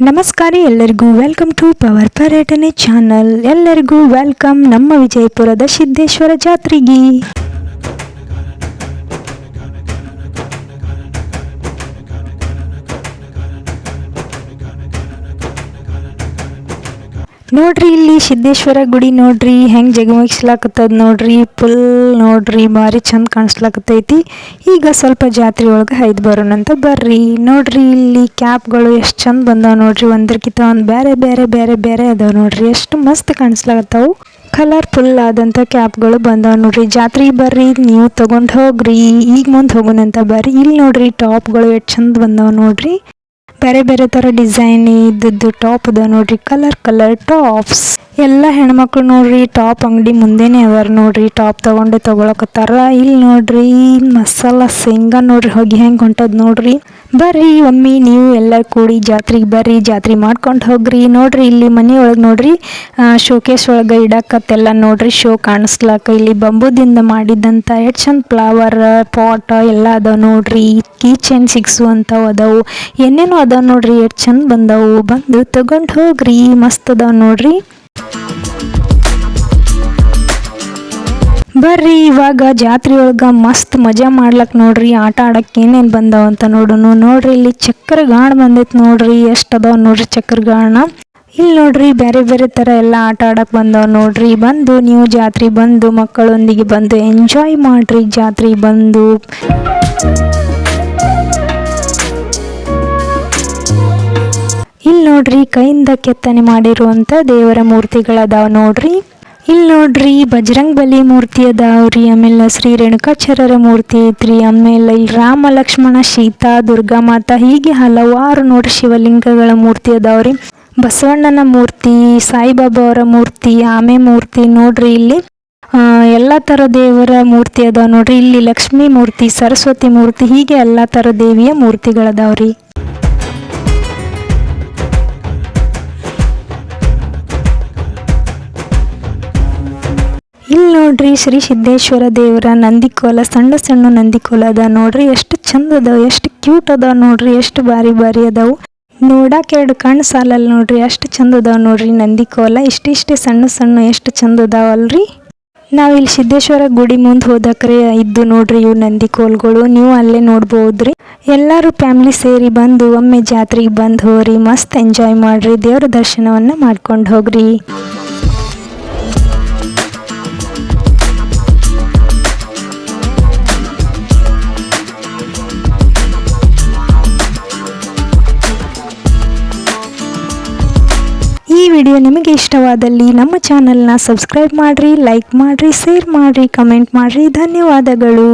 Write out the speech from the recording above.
ನಮಸ್ಕಾರ ಎಲ್ಲರಿಗೂ welcome to power ಪರ್ಯಟನೆ ಚಾನಲ್ ಎಲ್ಲರಿಗೂ ವೆಲ್ಕಮ್ ನಮ್ಮ ವಿಜಯಪುರದ ಸಿದ್ದೇಶ್ವರ ಜಾತ್ರೆಗೆ. ನೋಡ್ರಿ ಇಲ್ಲಿ ಸಿದ್ದೇಶ್ವರ ಗುಡಿ ನೋಡ್ರಿ, ಹೆಂಗ್ ಜಗಮಗಿಸ್ಲಾಕತ್ತದ ನೋಡ್ರಿ ಫುಲ್ ನೋಡ್ರಿ ಬಾರಿ ಚಂದ ಕಾಣಿಸ್ಲಾಕತ್ತೈತಿ. ಈಗ ಸ್ವಲ್ಪ ಜಾತ್ರೆ ಒಳಗೆ ಹೈದ್ ಬರೋಣಂತ ಬರ್ರಿ. ನೋಡ್ರಿ ಇಲ್ಲಿ ಕ್ಯಾಪ್ಗಳು ಎಷ್ಟು ಚಂದ ಬಂದಾವ ನೋಡ್ರಿ ಒಂದಕ್ಕಿಂತ ಒಂದು ಬೇರೆ ಬೇರೆ ಬೇರೆ ಬೇರೆ ಅದಾವ ನೋಡ್ರಿ. ಎಷ್ಟು ಮಸ್ತ್ ಕಾಣಿಸ್ಲಾಕತ್ತಾವು. ಕಲರ್ಫುಲ್ ಆದಂಥ ಕ್ಯಾಪ್ಗಳು ಬಂದಾವ ನೋಡ್ರಿ. ಜಾತ್ರೆಗೆ ಬರ್ರಿ, ನೀವು ತಗೊಂಡ್ ಹೋಗ್ರಿ. ಈಗ ಮುಂದೆ ಹೋಗೋಣಂತ ಬರ್ರಿ. ಇಲ್ಲಿ ನೋಡ್ರಿ ಟಾಪ್ಗಳು ಎಷ್ಟು ಚಂದ ಬಂದಾವ ನೋಡ್ರಿ. ಬೇರೆ ಬೇರೆ ತರ ಡಿಸೈನ್ ಇದ್ದದ್ದು ಟಾಪ್ ಅದ ನೋಡ್ರಿ. ಕಲರ್ ಕಲರ್ ಟಾಪ್ಸ್ ಎಲ್ಲ ಹೆಣ್ಮಕ್ಳು ನೋಡ್ರಿ, ಟಾಪ್ ಅಂಗಡಿ ಮುಂದೇನೆ ಅವರ್ ನೋಡ್ರಿ, ಟಾಪ್ ತಗೊಂಡೆ ತಗೊಳಕತ್ತಾರ. ಇಲ್ಲಿ ನೋಡ್ರಿ, ಮಸಾಲ ಶೇಂಗಾ ನೋಡ್ರಿ, ಹೋಗಿ ಹೆಂಗ್ ಹೊಂಟದ್ ನೋಡ್ರಿ. ಬರ್ರಿ, ಒಮ್ಮೆ ನೀವು ಎಲ್ಲ ಕೂಡಿ ಜಾತ್ರೆಗೆ ಬರ್ರಿ, ಜಾತ್ರೆ ಮಾಡ್ಕೊಂಡು ಹೋಗ್ರಿ. ನೋಡ್ರಿ, ಇಲ್ಲಿ ಮನೆ ಒಳಗೆ ನೋಡ್ರಿ ಶೋಕೇಸ್ ಒಳಗೆ ಇಡಾಕತ್ತೆಲ್ಲ ನೋಡ್ರಿ, ಶೋ ಕಾಣಿಸ್ಲಾಕ ಇಲ್ಲಿ ಬಂಬುದಿಂದ ಮಾಡಿದಂಥ ಎಷ್ಟು ಚಂದ ಫ್ಲವರ್, ಪಾಟ್ ಎಲ್ಲ ಅದಾವ ನೋಡ್ರಿ. ಈಚನ್ ಸಿಕ್ಸು ಅಂತವು ಅದಾವು. ಏನೇನೋ ಅದಾವ ನೋಡ್ರಿ, ಎಷ್ಟು ಚಂದ ಬಂದವು. ಬಂದು ತಗೊಂಡು ಹೋಗ್ರಿ, ಮಸ್ತ್ ಅದಾವ ನೋಡ್ರಿ. ಬರ್ರಿ, ಇವಾಗ ಜಾತ್ರೆ ಒಳಗ ಮಸ್ತ್ ಮಜಾ ಮಾಡ್ಲಕ್ ನೋಡ್ರಿ, ಆಟ ಆಡಕ್ಕೆ ಏನೇನು ಬಂದಾವ ಅಂತ ನೋಡೋಣ ನೋಡ್ರಿ, ಇಲ್ಲಿ ಚಕ್ರ ಗಾಣ ಬಂದೈತ್ ನೋಡ್ರಿ, ಎಷ್ಟ್ ಅದಾವ ನೋಡ್ರಿ ಚಕ್ರ ಗಾಣ ಇಲ್ಲಿ ನೋಡ್ರಿ ಬೇರೆ ಬೇರೆ ತರ ಎಲ್ಲ ಆಟ ಆಡಕ್ ಬಂದವ ನೋಡ್ರಿ. ಬಂದು, ನೀವು ಜಾತ್ರೆ ಬಂದು, ಮಕ್ಕಳೊಂದಿಗೆ ಬಂದು ಎಂಜಾಯ್ ಮಾಡ್ರಿ, ಜಾತ್ರೆ ಬಂದು. ಇಲ್ಲಿ ನೋಡ್ರಿ, ಕೈಯಿಂದ ಕೆತ್ತನೆ ಮಾಡಿರುವಂತ ದೇವರ ಮೂರ್ತಿಗಳದಾವ ನೋಡ್ರಿ. ಇಲ್ಲಿ ನೋಡ್ರಿ ಬಜರಂಗ್ ಬಲಿ ಮೂರ್ತಿ ಅದಾವ್ರಿ ಆಮೇಲೆ ಶ್ರೀ ರೇಣುಕಾಚಾರ್ಯರ ಮೂರ್ತಿ ಐತ್ರಿ, ಆಮೇಲೆ ಇಲ್ಲಿ ರಾಮ ಲಕ್ಷ್ಮಣ, ಸೀತಾ, ದುರ್ಗಾ ಮಾತಾ, ಹೀಗೆ ಹಲವಾರು ನೋಡ್ರಿ ಶಿವಲಿಂಗಗಳ ಮೂರ್ತಿ ಅದಾವ್ರಿ ಬಸವಣ್ಣನ ಮೂರ್ತಿ, ಸಾಯಿಬಾಬಾ ಅವರ ಮೂರ್ತಿ, ಆಮೆ ಮೂರ್ತಿ ನೋಡ್ರಿ ಇಲ್ಲಿ. ಎಲ್ಲ ಥರ ದೇವರ ಮೂರ್ತಿ ಅದಾವ ನೋಡ್ರಿ, ಇಲ್ಲಿ ಲಕ್ಷ್ಮೀ ಮೂರ್ತಿ, ಸರಸ್ವತಿ ಮೂರ್ತಿ, ಹೀಗೆ ಎಲ್ಲ ಥರ ದೇವಿಯ ಮೂರ್ತಿಗಳದಾವ್ರಿ ಇಲ್ಲಿ ನೋಡ್ರಿ ಶ್ರೀ ಸಿದ್ದೇಶ್ವರ ದೇವರ ನಂದಿಕೋಲ, ಸಣ್ಣ ಸಣ್ಣ ನಂದಿಕೋಲ ಅದ ನೋಡ್ರಿ. ಎಷ್ಟು ಚಂದ ಅದಾವ, ಎಷ್ಟು ಕ್ಯೂಟ್ ಅದಾವ ನೋಡ್ರಿ. ಎಷ್ಟು ಬಾರಿ ಬಾರಿ ಅದಾವು. ನೋಡಕ್ ಎರಡು ಕಣ್ಣು ಸಾಲಲ್ಲ ನೋಡ್ರಿ. ಎಷ್ಟು ಚಂದ ಅದಾವ ನೋಡ್ರಿ ನಂದಿಕೋಲ. ಇಷ್ಟಿಷ್ಟೇ ಸಣ್ಣ ಸಣ್ಣ ಎಷ್ಟು ಚಂದ ಅದಾವಲ್ರಿ ನಾವು ಇಲ್ಲಿ ಸಿದ್ದೇಶ್ವರ ಗುಡಿ ಮುಂದೆ ಹೋದಕ್ರೆ ಇದ್ದು ನೋಡ್ರಿ ಇವು ನಂದಿಕೋಲ್ಗಳು. ನೀವು ಅಲ್ಲೇ ನೋಡ್ಬೋದ್ರಿ. ಎಲ್ಲರೂ ಫ್ಯಾಮಿಲಿ ಸೇರಿ ಬಂದು ಒಮ್ಮೆ ಜಾತ್ರೆಗೆ ಬಂದು ಹೋಗ್ರಿ ಮಸ್ತ್ ಎಂಜಾಯ್ ಮಾಡ್ರಿ. ದೇವ್ರ ದರ್ಶನವನ್ನ ಮಾಡ್ಕೊಂಡು ಹೋಗ್ರಿ. ವಿಡಿಯೋ ನಿಮಗೆ ಇಷ್ಟವಾದಲ್ಲಿ ನಮ್ಮ ಚಾನಲ್ನ ಸಬ್ಸ್ಕ್ರೈಬ್ ಮಾಡಿರಿ ಲೈಕ್ ಮಾಡಿರಿ ಶೇರ್ ಮಾಡಿರಿ ಕಮೆಂಟ್ ಮಾಡಿರಿ. ಧನ್ಯವಾದಗಳು.